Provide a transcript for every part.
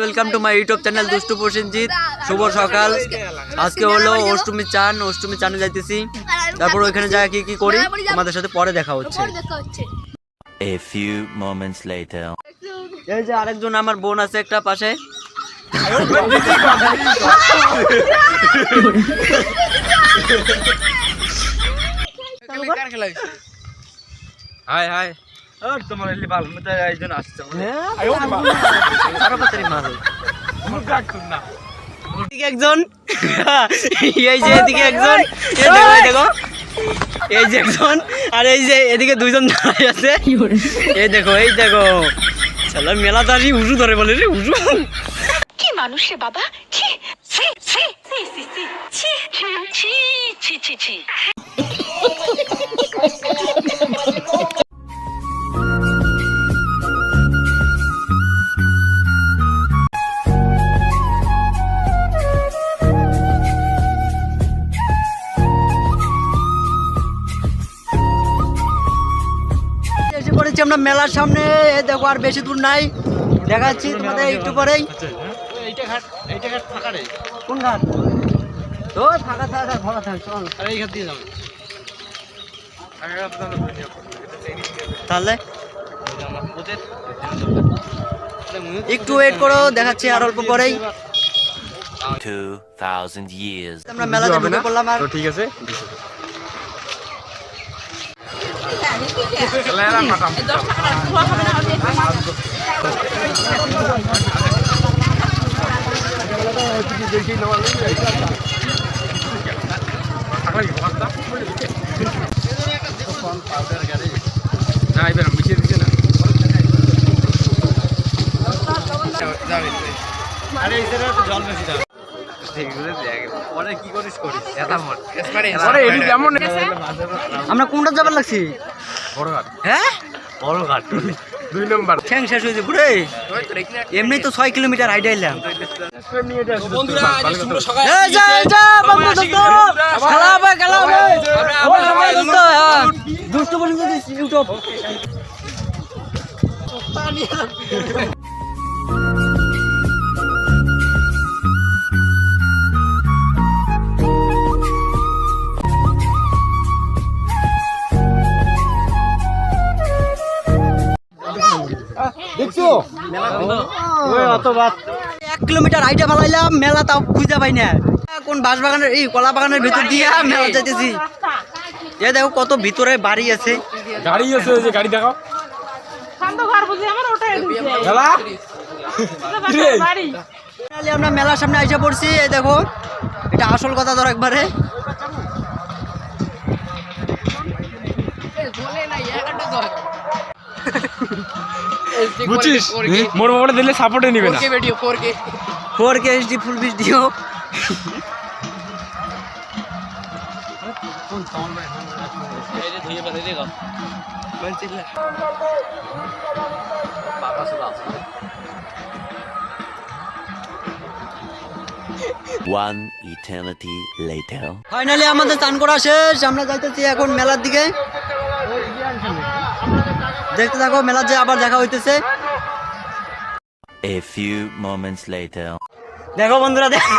Welcome to my YouTube channel দুষ্টু প্রসেনজিৎ শুভ সকাল আজকে হলো অষ্টমী চান অষ্টমী চানে যাইতেছি তারপর ওইখানে যা কি কি করি তোমাদের সাথে পরে দেখা হচ্ছে। A few moments later. এই যে আরেকজন আমার বোন আছে একটা পাশে। Hi hi. তোমার এলি ভালো মতো একজন আসছে আরও তাড়াতাড়ি মারো না এদিকে একজন এই যে এদিকে একজন এই দেখো এই যে একজন আর এই যে এদিকে দুইজন দাঁড়ায় আছে এই দেখো এই দেখো চলো মেলা দাঁড়ি উজু ধরে বলে রে উজু কি মানুষ রে বাবা ছি ছি ছি আমরা মেলার সামনে দেখো আর বেশি দূর নাই। দেখাচ্ছি তোমাদের একটু পরেই। কোন ঘাট? তো থাক থাক চল এই ঘাট দিয়ে যাবে তাহলে? তাহলে একটু ওয়েট করো দেখাচ্ছি আর অল্প পরেই। 2,000 years. আমরা মেলা ঢুকে পড়লাম আর ঠিক আছে না এবার মিশিয়ে দিচ্ছে জল বেশি দাও। আচ্ছা। আচ্ছা। আমরা কোনটা যাবার লাগছি? হ্যাঁ? এমনি তো ছয় কিলোমিটার হ্যাঁ। দুষ্ট ইউটিউব। এক কিলোমিটার হাইটে ফেলাইলাম মেলা তাও খুঁজে পাই না। কোন বাঁশ বাগানের এই কলা বাগানের ভিতর দিয়ে মেলা যাইতেছি। এ দেখো কত ভিতরে বাড়ি আছে। গাড়ি আছে যে গাড়ি Finally আমরা মেলার সামনে আইসা পড়ছি এই দেখো এটা আসল কথা ধর একবারে। বুঝছিস? মোর মোবাইলে দিলে সাপোর্টে নিবে না। ফোর কে এইচডি ফুল বিচ দিও One eternity later. ফাইনালি আমাদের চান করা শেষ আমরা যাইতেছি এখন মেলার দিকে। দেখতে থাকো মেলার যে আবার দেখা হইতেছে। A few moments later. দেখো বন্ধুরা দেখো।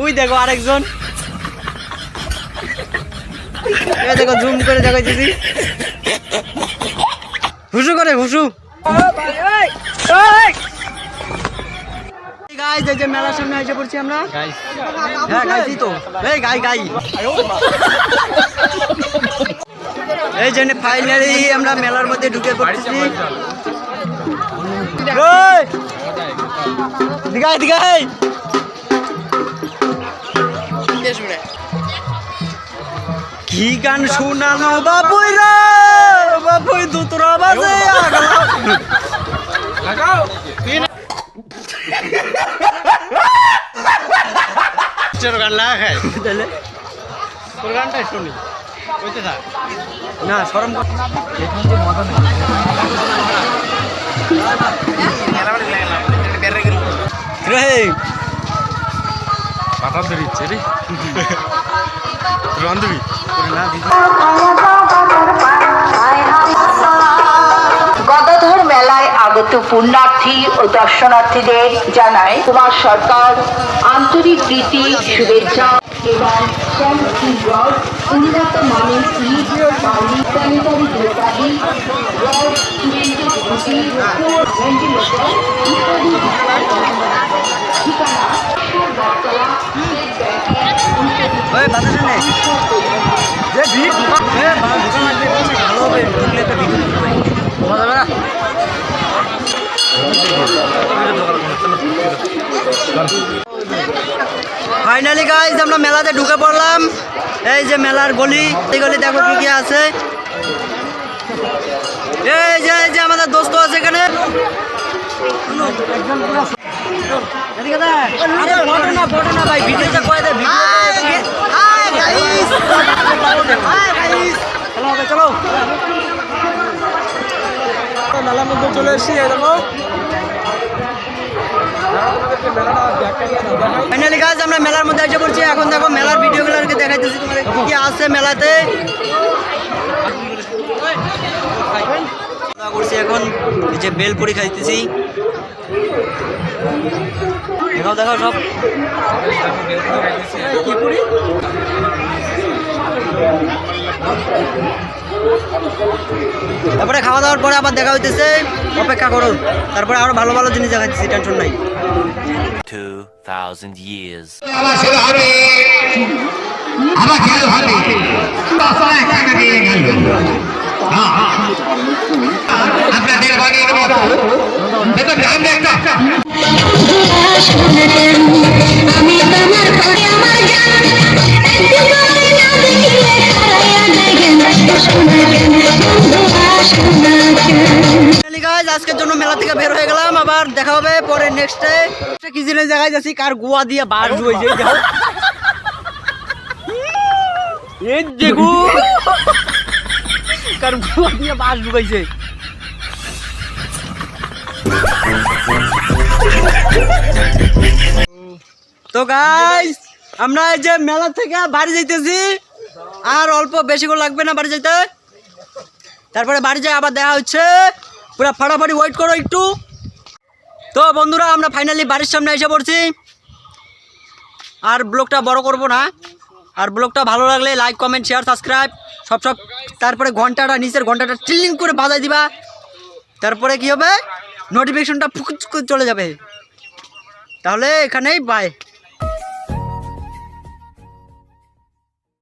ওই দেখো আরেকজন। এ দেখো জুম করে দেখাইতেছি। হুসু করে হুসু। গাইজ এই যে মেলার সামনে এসে পড়ছি আমরা। হ্যাঁ গাইছি তো। এই গাই গাই এই জন্য ফাইনালি আমরা মেলার মধ্যে ঢুকে দিগাই কি গান শোনানো বাবুই রে? বাবুই দুতরা বাজে। লাগাও। চলো গান লাগা খাই তাহলে? তোর গানটাই শুনি। বুঝতে থাক। না সরম পাতা ধরিচ্ছে রে। বান্ধবী? না পুণ্যার্থী ও দর্শনার্থীদের জানায় কুমার সরকার আন্তরিক প্রীতি শুভেচ্ছা এবং ভালো হবে ফাইনালি গাইজ আমরা মেলাতে ঢুকে পড়লাম। এই যে মেলার গলি এই গলি দেখো কি কি আছে। এই যে এই যে আমাদের দোস্ত আছে এখানে। চলো। মেলার মধ্যে চলে এসেছি এই দেখো। ফাইনালি গাছ আমরা মেলার মধ্যে এসে পড়ছি। এখন দেখো মেলার ভিডিওগুলোকে দেখাইতেছি তোমাদের কি আছে মেলাতে। করছি এখন। যে বেল বেলপুরি খাইতেছি। দেখাও দেখাও সব। কি পুরি? তারপরে খাওয়া দাওয়ার পরে আবার দেখা হইতেছে অপেক্ষা করুন। তারপরে আরও ভালো ভালো জিনিস দেখাচ্ছি টেনশন নাই। 2,000 years. হবে। জন্য মেলা থেকে বের হয়ে গেলাম। আবার পরে নেক্সট দেখাই যাচ্ছি? কার গোয়া দিয়ে এই কার গোয়া দিয়ে তো গাইস আমরা এই যে মেলা থেকে বাড়ি যাইতেছি। আর অল্প বেশি করে লাগবে না বাড়ি যেতে তারপরে বাড়ি যাই, আবার দেখা হচ্ছে। পুরো ফাটাফাটি ওয়েট করো একটু। তো বন্ধুরা, আমরা ফাইনালি বাড়ির সামনে এসে পড়ছি। আর ব্লগটা বড় করব না। আর ব্লগটা ভালো লাগলে লাইক কমেন্ট শেয়ার সাবস্ক্রাইব সব সব, তারপরে ঘন্টাটা, নিচের ঘন্টাটা চিল্লিং করে বাজাই দিবা। তারপরে কি হবে? নোটিফিকেশনটা করে চলে যাবে। তাহলে এখানেই বাই